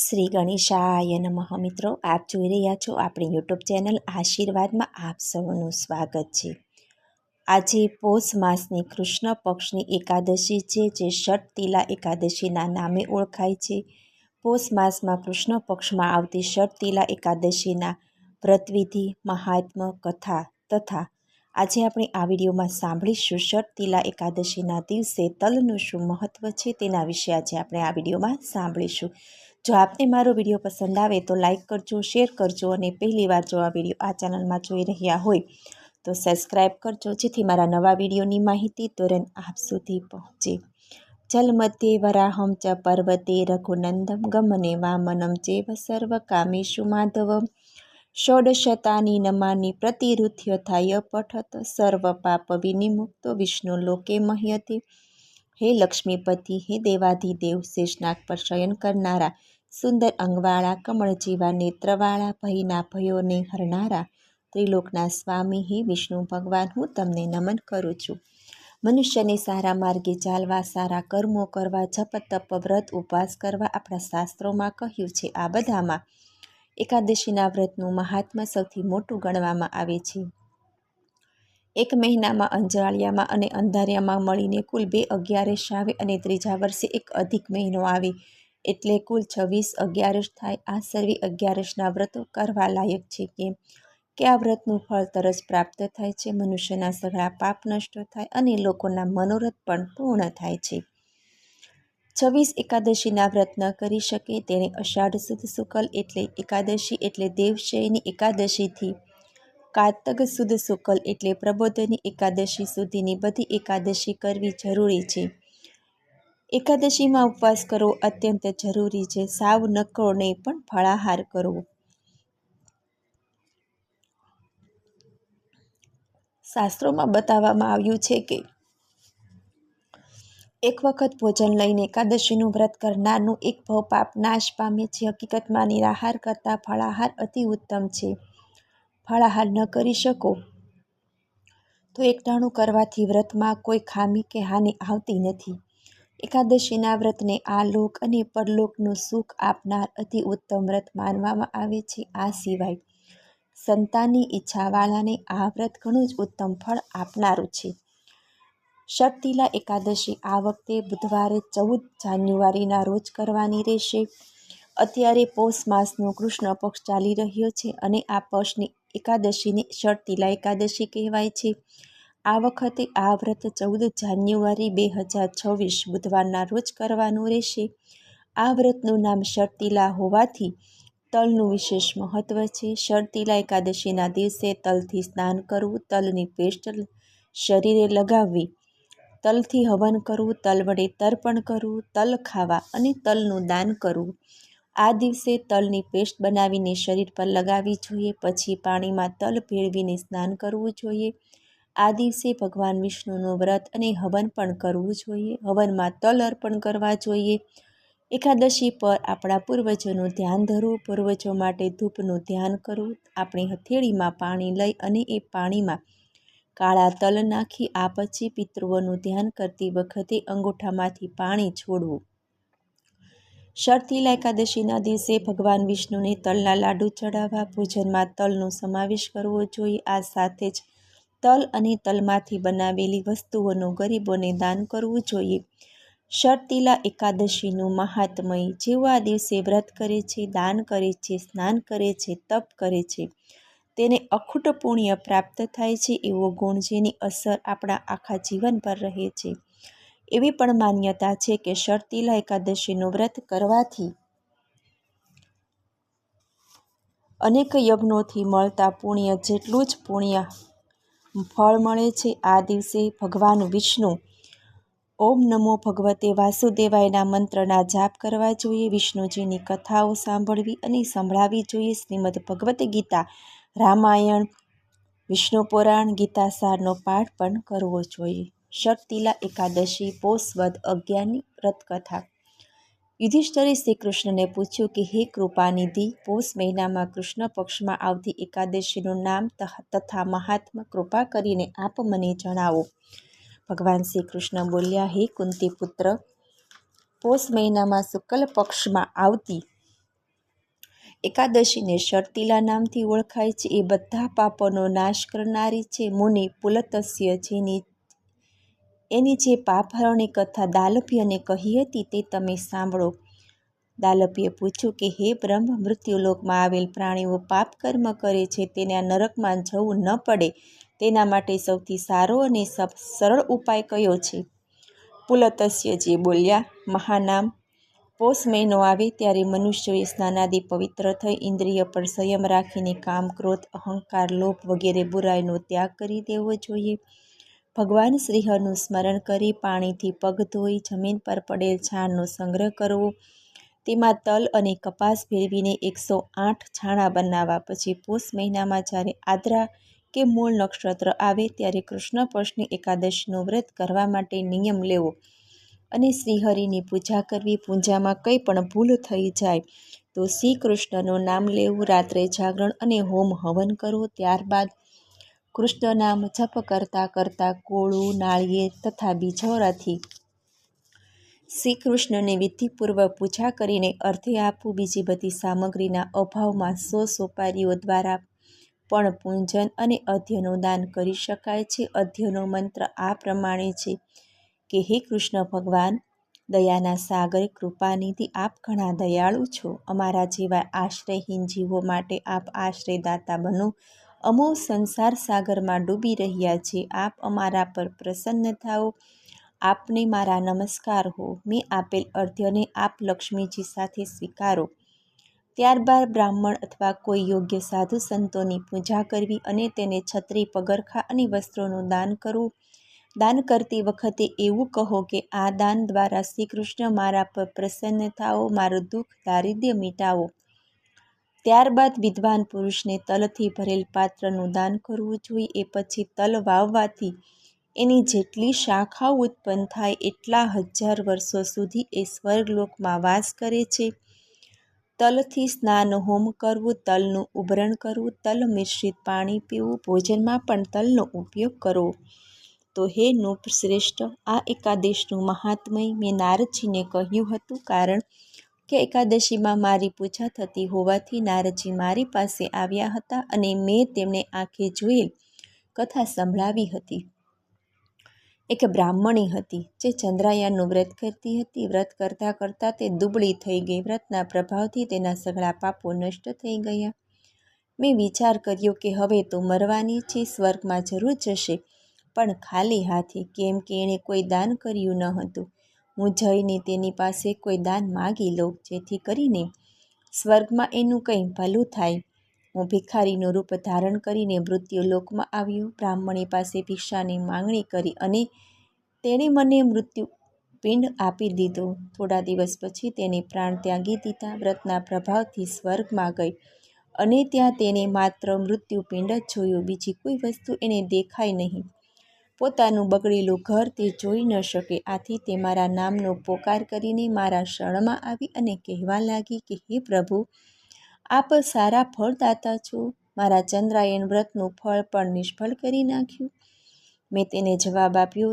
શ્રી ગણેશાય નમઃ. મિત્રો, આપ જોઈ રહ્યા છો આપણી યુટ્યુબ ચેનલ આશીર્વાદમાં આપ સૌનું સ્વાગત છે. આજે પોષ માસની કૃષ્ણ પક્ષની એકાદશી છે, જે ષટ તિલા એકાદશીના નામે ઓળખાય છે. પોષ માસમાં કૃષ્ણ પક્ષમાં આવતી ષટ તિલા એકાદશીના વ્રતવિધિ મહાત્મ કથા તથા આજે આપણે આ વિડીયોમાં સાંભળીશું ષટ તિલા એકાદશીના દિવસે તલનું શું મહત્ત્વ છે તેના વિશે આજે આપણે આ વિડીયોમાં સાંભળીશું. જો આપને મારો વીડિયો પસંદ આવે તો લાઇક કરજો, શેર કરજો અને પહેલીવાર જો આ વીડિયો આ ચેનલમાં જોઈ રહ્યા હોય તો સબસ્ક્રાઈબ કરજો, જેથી મારા નવા વિડીયોની માહિતી તુરંત આપ સુધી પહોંચે. જલ મધ્યે વરાહમ ચ પર્વતે રઘુનંદમ ગમને વામનમ ચેવ સર્વ કામેશુ માધવમ. ષોડશતાની નમાની પ્રતિરુથ્ય થાય પઠત સર્વ પાપ વિનિમુક્તો વિષ્ણુ લોકે મહ્યતે. હે લક્ષ્મીપતિ, હે દેવાધિદેવ, શેષનાગ પર શયન કરનારા સુંદર અંગવાળા, કમળ જેવા નેત્રવાળા, ભયના ભયોને હરનારા ત્રિલોકના સ્વામી હે વિષ્ણુ ભગવાન, હું તમને નમન કરું છું. મનુષ્યને સારા માર્ગે ચાલવા, સારા કર્મો કરવા જપ તપ વ્રત ઉપવાસ કરવા આપણા શાસ્ત્રોમાં કહ્યું છે. આ બધામાં એકાદશીના વ્રતનું મહાત્મા સૌથી મોટું ગણવામાં આવે છે. એક મહિનામાં અંજાળિયામાં અને અંધારિયામાં મળીને કુલ બે અગિયારે શાવે અને ત્રીજા વર્ષે એક અધિક મહિનો આવે. એટલે કુલ છવ્વીસ અગિયારસ થાય. આ સર્વે અગિયારસના વ્રતો કરવા લાયક છે કે કે આ વ્રતનું ફળ તરસ પ્રાપ્ત થાય છે, મનુષ્યના સઘળા પાપ નષ્ટ થાય અને લોકોના મનોરથ પણ પૂર્ણ થાય છે. છવ્વીસ એકાદશીના વ્રત ન કરી શકે તેણે અષાઢ સુદ શુકલ એટલે એકાદશી એટલે દેવશયની એકાદશીથી કારતક સુદ શુકલ એટલે પ્રબોધની એકાદશી સુધીની બધી એકાદશી કરવી જરૂરી છે. એકાદશીમાં ઉપવાસ કરવો અત્યંત જરૂરી છે. સાવ નકળો નહીં પણ ફળાહાર કરવો. શાસ્ત્રોમાં બતાવવામાં આવ્યું છે કે એક વખત ભોજન લઈને એકાદશીનું વ્રત કરનારનું એક ભવ પાપ નાશ પામે છે. હકીકતમાં નિરાહાર કરતાં ફળાહાર અતિ ઉત્તમ છે. ફળાહાર ન કરી શકો તો એકટાણું કરવાથી વ્રતમાં કોઈ ખામી કે હાનિ આવતી નથી. એકાદશીના વ્રતને આ લોક અને પરલોકનું સુખ આપનાર અતિ ઉત્તમ વ્રત માનવામાં આવે છે. આ સિવાય સંતાનની ઈચ્છાવાળાને આ વ્રત ઘણું જ ઉત્તમ ફળ આપનારું છે. શક્તિલા એકાદશી આ વખતે બુધવારે ચૌદ જાન્યુઆરીના રોજ કરવાની રહેશે. અત્યારે પૌષ માસનો કૃષ્ણ પક્ષ ચાલી રહ્યો છે અને આ પક્ષની એકાદશીને શક્તિલા એકાદશી કહેવાય છે. આ વખતે આ વ્રત ચૌદ જાન્યુઆરી બે હજાર છવ્વીસ બુધવારના રોજ કરવાનું રહેશે. આ વ્રતનું નામ શર્તિલા હોવાથી તલનું વિશેષ મહત્ત્વ છે. શર્તિલા એકાદશીના દિવસે તલથી સ્નાન કરવું, તલની પેસ્ટ શરીરે લગાવવી, તલથી હવન કરવું, તલ વડે તર્પણ કરવું, તલ ખાવા અને તલનું દાન કરવું. આ દિવસે તલની પેસ્ટ બનાવીને શરીર પર લગાવવી જોઈએ, પછી પાણીમાં તલ ભેળવીને સ્નાન કરવું જોઈએ. આ દિવસે ભગવાન વિષ્ણુનું વ્રત અને હવન પણ કરવું જોઈએ. હવનમાં તલ અર્પણ કરવા જોઈએ. એકાદશી પર આપણા પૂર્વજોનું ધ્યાન ધરવું, પૂર્વજો માટે ધૂપનું ધ્યાન કરવું, આપણી હથેળીમાં પાણી લઈ અને એ પાણીમાં કાળા તલ નાખી, આ પછી પિતૃઓનું ધ્યાન કરતી વખતે અંગૂઠામાંથી પાણી છોડવું. શરતીલા એકાદશીના દિવસે ભગવાન વિષ્ણુને તલના લાડુ ચડાવવા, ભોજનમાં તલનો સમાવેશ કરવો જોઈએ. આ સાથે જ તલ અને તલમાંથી બનાવેલી વસ્તુઓનું ગરીબોને દાન કરવું જોઈએ. શરતીલા એકાદશીનું મહાત્મય જેઓ આ દિવસે વ્રત કરે છે, દાન કરે છે, સ્નાન કરે છે, તપ કરે છે. તેને અખૂટ પુણ્ય પ્રાપ્ત થાય છે એવો ગુણ જેની અસર આપણા આખા જીવન પર રહે છે. એવી પણ માન્યતા છે કે શરતીલા એકાદશીનું વ્રત કરવાથી અનેક યજ્ઞોથી મળતા પુણ્ય જેટલું જ પુણ્ય ફળ મળે છે. આ દિવસે ભગવાન વિષ્ણુ ઓમ નમો ભગવતે વાસુદેવાયના મંત્રના જાપ કરવા જોઈએ. વિષ્ણુજીની કથાઓ સાંભળવી અને સંભળાવવી જોઈએ. શ્રીમદ ભગવદ્ ગીતા રામાયણ, વિષ્ણુ પુરાણ ગીતાસારનો પાઠ પણ કરવો જોઈએ. શક્તિલા એકાદશી, પોષવદ અગિયારની વ્રતકથા યુધિષ્ઠરે શ્રી કૃષ્ણને પૂછ્યું કે, હે કૃપાનિધિ, પોષ મહિનામાં કૃષ્ણ પક્ષમાં આવતી એકાદશીનું નામ તથા મહાત્મા કૃપા કરીને આપ મને જણાવો. ભગવાન શ્રી કૃષ્ણ બોલ્યા, હે કુંતી પુત્ર પોષ મહિનામાં શુક્લ પક્ષમાં આવતી એકાદશીને શર્તિલા નામથી ઓળખાય છે. એ બધા પાપોનો નાશ કરનારી છે. મુનિ પુલતસ્ય જેની એની જે પાપહરણી કથા દાલભ્યને કહી હતી તે તમે સાંભળો. દાલભ્યે પૂછ્યું કે, હે બ્રહ્મ, મૃત્યુલોકમાં આવેલ પ્રાણીઓ પાપ કર્મ કરે છે, તેને આ નરકમાં જવું ન પડે. તેના માટે સૌથી સારો અને સરળ ઉપાય કયો છે? પુલતસ્યજી બોલ્યા, મહાનામ, પોષ મહિનો આવે ત્યારે મનુષ્યોએ સ્નાનાદિ પવિત્ર થઈ ઇન્દ્રિય પર સંયમ રાખીને કામ, ક્રોધ, અહંકાર, લોભ વગેરે બુરાઈનો ત્યાગ કરી દેવો જોઈએ. ભગવાન શ્રીહરનું સ્મરણ કરી પાણીથી પગ ધોઈ જમીન પર પડેલ છાણનો સંગ્રહ કરવો, તેમાં તલ અને કપાસ ભેળવીને એકસો આઠ છાણા બનાવવા, પછી પોષ મહિનામાં જ્યારે આદ્રા કે મૂળ નક્ષત્ર આવે ત્યારે કૃષ્ણ પક્ષની એકાદશીનું વ્રત કરવા માટે નિયમ લેવો અને શ્રીહરિની પૂજા કરવી પૂજામાં કંઈ પણ ભૂલ થઈ જાય તો શ્રી કૃષ્ણનું નામ લેવું, રાત્રે જાગરણ અને હોમ હવન કરવો, ત્યારબાદ કૃષ્ણ નામ જપ કરતા કરતા કોળું નાળિયેર તથા બીજોરાથી શ્રી કૃષ્ણને વિધિપૂર્વક પૂજા કરીને અર્ધે આપવું બીજી બધી સામગ્રીના અભાવમાં સો સોપારીઓ દ્વારા પણ પૂંજન અને અધ્યનું દાન કરી શકાય છે. અધ્યનો મંત્ર આ પ્રમાણે છે કે, હે કૃષ્ણ ભગવાન, દયાના સાગર, કૃપાનિધિ, આપ ઘણા દયાળુ છો. અમારા જેવા આશ્રયહીન જીવો માટે આપ આશ્રયદાતા બનો. અમો સંસાર સાગરમાં ડૂબી રહ્યા છે. આપ અમારા પર પ્રસન્ન થાઓ. આપને મારા નમસ્કાર હો. મેં આપેલ અર્ધ્યને આપ લક્ષ્મીજી સાથે સ્વીકારો. ત્યારબાદ બ્રાહ્મણ અથવા કોઈ યોગ્ય સાધુ સંતોની પૂજા કરવી અને તેને છત્રી, પગરખા અને વસ્ત્રોનું દાન કરવું. દાન કરતી વખતે એવું કહો કે આ દાન દ્વારા શ્રી કૃષ્ણ મારા પર પ્રસન્ન થાઓ, મારું દુઃખ, દારિદ્ર્ય મિટાવો. ત્યારબાદ વિદ્વાન પુરુષને તલથી ભરેલ પાત્રનું દાન કરવું જોઈએ. એ પછી તલ વાવવાથી એની જેટલી શાખાઓ ઉત્પન્ન થાય એટલા હજાર વર્ષો સુધી એ સ્વર્ગલોકમાં વાસ કરે છે. તલથી સ્નાન હોમ કરવું, તલનું ઉભરણ કરવું, તલ મિશ્રિત પાણી પીવું, ભોજનમાં પણ તલનો ઉપયોગ કરવો. તો હે નૃપશ્રેષ્ઠ, આ એકાદેશનું મહાત્મય મેં નારદજીને કહ્યું હતું કારણ કે એકાદશીમાં મારી પૂજા થતી હોવાથી નારદજી મારી પાસે આવ્યા હતા અને મેં તેમને આંખે જોયેલ કથા સંભળાવી હતી. એક બ્રાહ્મણી હતી જે ચંદ્રાયાનનું વ્રત કરતી હતી. વ્રત કરતાં કરતાં તે દુબળી થઈ ગઈ. વ્રતના પ્રભાવથી તેના સઘળા પાપો નષ્ટ થઈ ગયા. મેં વિચાર કર્યો કે હવે તો મરવાની છે સ્વર્ગમાં જરૂર જશે, પણ ખાલી હાથે કેમ કે એણે કોઈ દાન કર્યું ન હતું. હું જઈને તેની પાસે કોઈ દાન માગી લઉં, જેથી કરીને સ્વર્ગમાં એનું કંઈ ભલું થાય. હું ભિખારીનું રૂપ ધારણ કરીને મૃત્યુલોકમાં આવ્યો. બ્રાહ્મણી પાસે ભિક્ષાની માંગણી કરી અને તેણે મને મૃત્યુ પિંડ આપી દીધો. થોડા દિવસ પછી તેને પ્રાણ ત્યાગી દીધા. વ્રતના પ્રભાવથી સ્વર્ગમાં ગઈ અને ત્યાં તેને માત્ર મૃત્યુપિંડ જ જોયું. બીજી કોઈ વસ્તુ એને દેખાય નહીં. પોતાનું બગડેલું ઘર તે જોઈ ન શકે. આથી તે મારા નામનો પોકાર કરીને મારા શરણમાં આવી અને કહેવા લાગી કે, હે પ્રભુ, આપ સારા ફળદાતા છો. મારા ચંદ્રાયન વ્રતનું ફળ પણ નિષ્ફળ કરી નાખ્યું. મેં તેને જવાબ આપ્યો,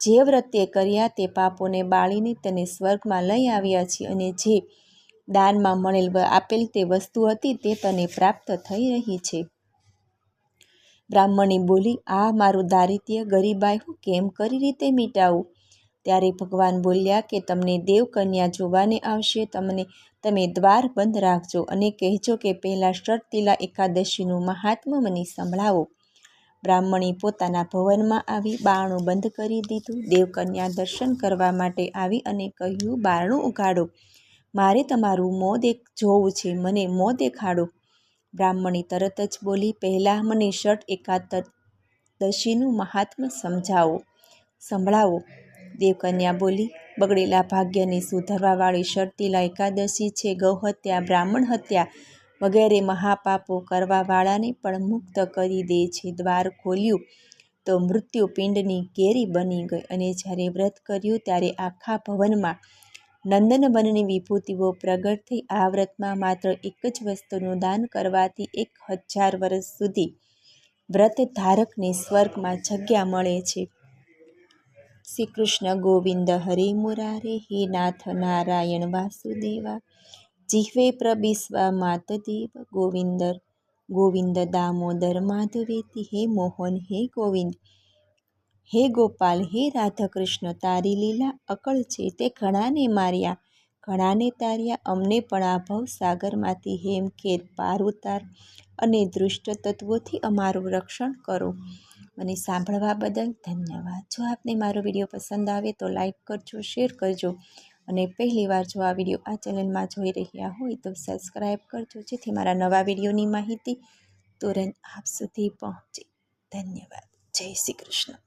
જે વ્રત તે કર્યા તે પાપોને બાળીને તેને સ્વર્ગમાં લઈ આવ્યા છે અને જે દાનમાં મળેલ આપેલ તે વસ્તુ હતી તે તને પ્રાપ્ત થઈ રહી છે. બ્રાહ્મણી બોલી, આ મારું દારિદ્ર્ય ગરીબાઈ, હું કેમ કરી રીતે મીટાવું? ત્યારે ભગવાન બોલ્યા કે, તમને દેવકન્યા જોવાને આવશે. તમને, તમે દ્વાર બંધ રાખજો અને કહેજો કે, પહેલાં શરતીલા એકાદશીનું મહાત્મ્ય મને સંભળાવો. બ્રાહ્મણી પોતાના ભવનમાં આવી બારણું બંધ કરી દીધું. દેવકન્યા દર્શન કરવા માટે આવી અને કહ્યું, બારણું ઉગાડો મારે તમારું મોં દેખ, જોવું છે. મને મોં દેખાડો. બ્રાહ્મણી તરત જ બોલી, પહેલાં મને ષટ એકાદશીનું મહાત્મ્ય સમજાવો, સંભળાવો. દેવકન્યા બોલી, બગડેલા ભાગ્યને સુધારવાવાળી શરતીલા એકાદશી છે ગૌહત્યા બ્રાહ્મણ હત્યા વગેરે મહાપાપો કરવાવાળાને પણ મુક્ત કરી દે છે, દ્વાર ખોલ્યું તો મૃત્યુ પિંડની કેરી બની ગઈ. અને જ્યારે વ્રત કર્યું ત્યારે આખા ભવનમાં નંદનવનની વિભૂતિઓ પ્રગટ થઈ આ વ્રતમાં માત્ર એક જ વસ્તુનું દાન કરવાથી એક હજાર વર્ષ સુધી વ્રત ધારકને સ્વર્ગમાં જગ્યા મળે છે. શ્રી કૃષ્ણ ગોવિંદ હરે મુરારે, હે નાથ નારાયણ વાસુદેવા, જીહવે પ્રબિસ્વા માતદેવ, ગોવિંદર, ગોવિંદ દામોદર માધવેતી, હે મોહન, હે ગોવિંદ હે ગોપાલ, હે રાધાકૃષ્ણ, તારી લીલા અકળ છે તે ઘણાને માર્યા. ઘણાને તાર્યા, અમને પણ આ ભવ સાગરમાંથી હેમખેર પાર ઉતાર અને દૃષ્ટ તત્વોથી અમારું રક્ષણ કરો. મને સાંભળવા બદલ ધન્યવાદ. જો આપને મારો વીડિયો પસંદ આવે તો લાઈક કરજો, શેર કરજો અને પહેલીવાર જો આ વીડિયો આ ચેનલમાં જોઈ રહ્યા હોય તો સબસ્ક્રાઈબ કરજો. જેથી મારા નવા વિડીયોની માહિતી તુરંત આપ સુધી પહોંચે. ધન્યવાદ. જય શ્રી કૃષ્ણ.